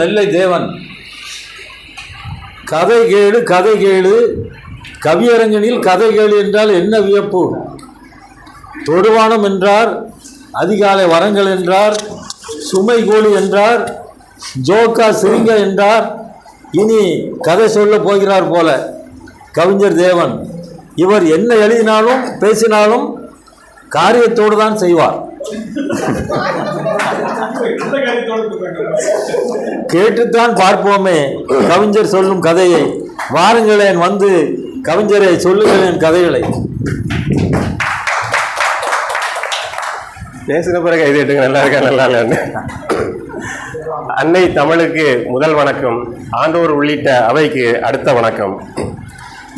நெல்லை தேவன். கதை கேளு கதை கேளு. கவியரங்கனில் கதை கேளு என்றால் என்ன வியப்பு? தொடுவானம் என்றார் அதிகாலை வரங்கள் என்றார் சுமை கோழி என்றார் ஜோக்கா சிரிங்க என்றார். இனி கதை சொல்ல போகிறார் போல. கவிஞர் தேவன் இவர் என்ன எழுதினாலும் பேசினாலும் காரியத்தோடு தான் செய்வார். கேட்டுத்தான் பார்ப்போமே. கவிஞர் சொல்லும் கதையை. வாருங்களேன் வந்து கவிஞரை சொல்லுங்களேன் கதைகளை. பேசுகிற பிறகு இது எடுங்க நல்லா இருக்கா நல்லா இல்லைன்னு அன்னை தமிழுக்கு முதல் வணக்கம். ஆண்டோர் உள்ளிட்ட அவைக்கு அடுத்த வணக்கம்.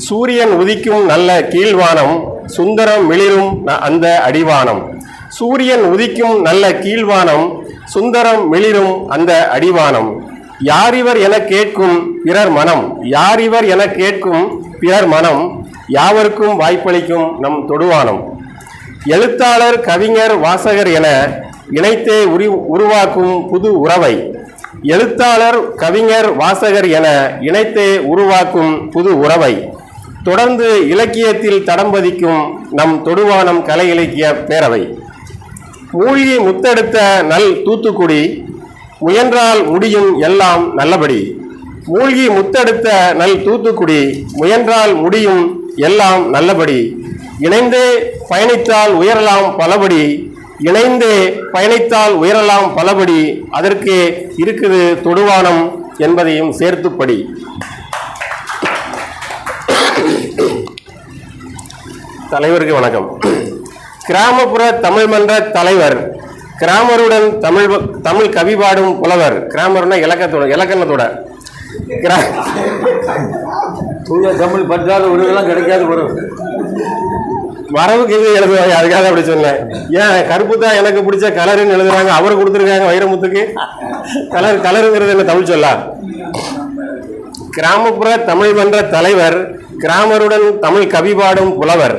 சூரியன் உதிக்கும் நல்ல கீழ்வானம் சுந்தரம் மிளிரும் அந்த அடிவானம். சூரியன் உதிக்கும் நல்ல கீழ்வானம் சுந்தரம் மிளிரும் அந்த அடிவானம். யாரிவர் என கேட்கும் பிறர் மனம் யாரிவர் என கேட்கும் பிறர் மனம் யாவருக்கும் வாய்ப்பளிக்கும் நம் தொடுவானம். எழுத்தாளர் கவிஞர் வாசகர் என இணைத்தே உரி உருவாக்கும் புது உறவை. எழுத்தாளர் கவிஞர் வாசகர் என இணைத்தே உருவாக்கும் புது உறவை. தொடர்ந்து இலக்கியத்தில் தடம் பதிக்கும் நம் தொடுவானம் கலை இலக்கிய பேரவை. மூழ்கி முத்தெடுத்த நல் தூத்துக்குடி முயன்றால் முடியும் எல்லாம் நல்லபடி. மூழ்கி முத்தெடுத்த நல் தூத்துக்குடி முயன்றால் முடியும் எல்லாம் நல்லபடி. இணைந்தே பயணித்தால் உயரலாம் பலபடி. இணைந்தே பயணித்தால் உயரலாம் பலபடி. அதற்கு இருக்குது தொடுவானம் என்பதையும் சேர்த்துப்படி. தலைவருக்கு வணக்கம். கிராமப்புற தமிழ் மன்ற தலைவர் கிராமருடன் தமிழ் தமிழ் கவி பாடும் புலவர் கிராமர்னா இலக்கத்தோட இலக்கணத்தோட. தூய தமிழ் பற்றாத விருதெல்லாம் கிடைக்காது வரும் வரவுக்கு இது எழுதுவாங்க அதுக்காக அப்படி சொன்னேன். ஏன் கருப்பு தான் எனக்கு பிடிச்ச கலருன்னு எழுதுறாங்க. அவர் கொடுத்துருக்காங்க வைரமுத்துக்கு. கலர் கலருங்கிறது என்ன தமிழ் சொல்லா? கிராமப்புற தமிழ் மன்ற தலைவர் கிராமருடன் தமிழ் கவி பாடும் புலவர்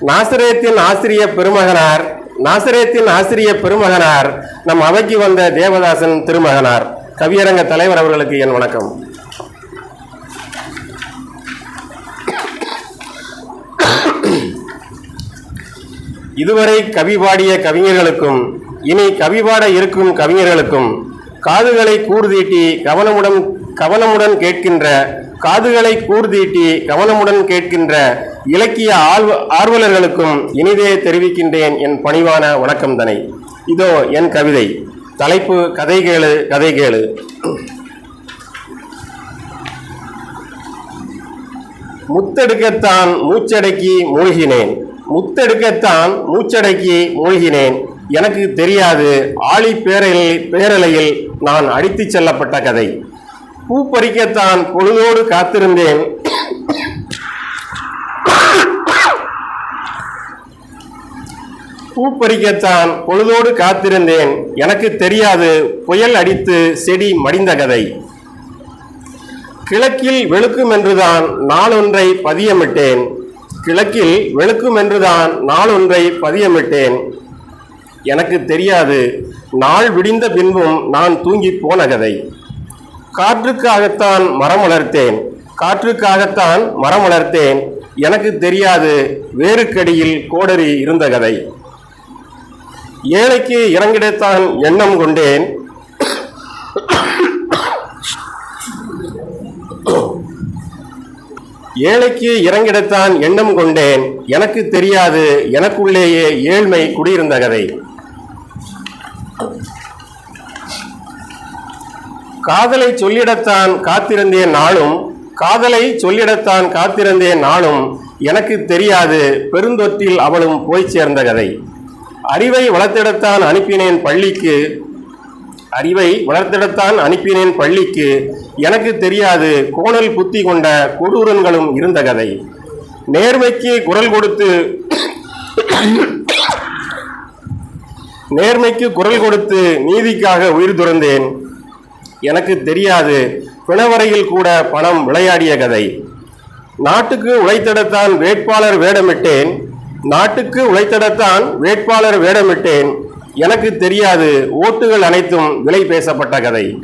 நாசிரியத்தின் ஆசிரிய பெருமகனார் நாசிரியத்தின் ஆசிரிய பெருமகனார் நம் அவைக்கு வந்த தேவதாசன் திருமகனார். கவியரங்க தலைவர் அவர்களுக்கு என் வணக்கம். இதுவரை கவி பாடிய கவிஞர்களுக்கும் இனி கவி பாட இருக்கும் கவிஞர்களுக்கும் காதுகளை கூர்தீட்டி கவனமுடன் கவனமுடன் கேட்கின்ற காதுகளை கூர்தீட்டி கவனமுடன் கேட்கின்ற இலக்கிய ஆர்வ ஆர்வலர்களுக்கும் இனிதே தெரிவிக்கின்றேன் என் பணிவான வணக்கம் தனை. இதோ என் கவிதை. தலைப்பு கதை கேளு கதை கேளு. முத்தெடுக்கத்தான் மூச்சடக்கி மூழ்கினேன். முத்தெடுக்கத்தான் மூச்சடக்கி மூழ்கினேன். எனக்கு தெரியாது ஆழி பேரலையில் பேரலையில் நான் அடித்துச் செல்லப்பட்ட கதை. பூ பறிக்கத்தான் பொழுதோடு காத்திருந்தேன். பூ பறிக்கத்தான் பொழுதோடு காத்திருந்தேன். எனக்கு தெரியாது புயல் அடித்து செடி மடிந்த கதை. கிழக்கில் வெளுக்கும் என்றுதான் நாளொன்றை பதியமிட்டேன். கிழக்கில் வெளுக்கும் என்றுதான் நாளொன்றை பதியமிட்டேன். எனக்கு தெரியாது நாள் விடிந்த பின்பும் நான் தூங்கி போன கதை. காற்றுக்காகத்தான் மரம் வளர்த்தேன். காற்றுக்காகத்தான் மரம் வளர்த்தேன். எனக்கு தெரியாது வேறுக்கடியில் கோடரி இருந்த கதை. ஏழைக்கு இறங்கிடத்தான் எண்ணம் கொண்டேன். ஏழைக்கு இறங்கிடத்தான் எண்ணம் கொண்டேன். எனக்கு தெரியாது எனக்குள்ளேயே ஏழ்மை குடியிருந்த கதை. காதலை சொல்லிடத்தான் காத்திருந்தேன் நாளும் காதலை சொல்லிடத்தான் காத்திருந்தேன் நாளும் எனக்கு தெரியாது பெருந்தொற்றில் அவளும் போய் சேர்ந்த கதை. அறிவை வளர்த்திடத்தான் அனுப்பினேன் பள்ளிக்கு அறிவை வளர்த்திடத்தான் அனுப்பினேன் பள்ளிக்கு எனக்கு தெரியாது கோணல் புத்தி கொண்ட கொடூரன்களும் இருந்த கதை. நேர்மைக்கு குரல் கொடுத்து நேர்மைக்கு குரல் கொடுத்து நீதிக்காக உயிர் துறந்தேன். எனக்கு தெரியாது. பிணவரையில் கூட பணம் விளையாடிய கதை. நாட்டுக்கு உழைத்திடத்தான் வேட்பாளர் வேடமிட்டேன். நாட்டுக்கு உழைத்திடத்தான் வேட்பாளர் வேடமிட்டேன். எனக்கு தெரியாது. ஓட்டுகள் அனைத்தும் விலை பேசப்பட்ட கதை.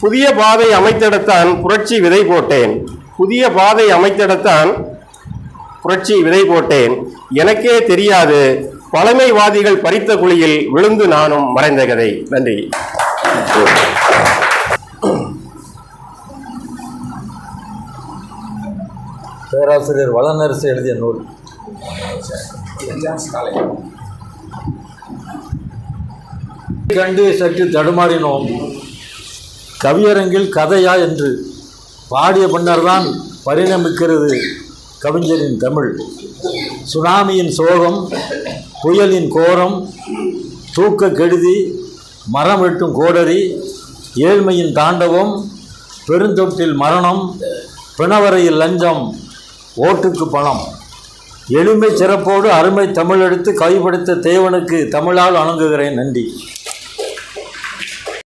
புதிய பாதை அமைத்திடத்தான் புரட்சி விதை போட்டேன். புதிய பாதை அமைத்திடத்தான் புரட்சி விதை போட்டேன். எனக்கே தெரியாது. பழமைவாதிகள் பறித்த குழியில் விழுந்து நானும் மறைந்த கதை. நன்றி. பேராசிரியர் வளநரசு எழுதிய நூல். கண்டு சற்று தடுமாறினோம். கவியரங்கில் கதையா என்று பாடிய பின்னர்தான் பரிணமிக்கிறது கவிஞரின் தமிழ். சுனாமியின் சோகம் புயலின் கோரம் தூக்க கெடுதி மரம் வெட்டும் கோடரி ஏழ்மையின் தாண்டவம் பெருந்தொட்டில் மரணம் பிணவரையில் லஞ்சம் ஓட்டுக்கு பணம். எளிமை சிறப்போடு அருமை தமிழெடுத்து கைப்படுத்த தேவனுக்கு தமிழால் வணங்குகிறேன் நன்றி.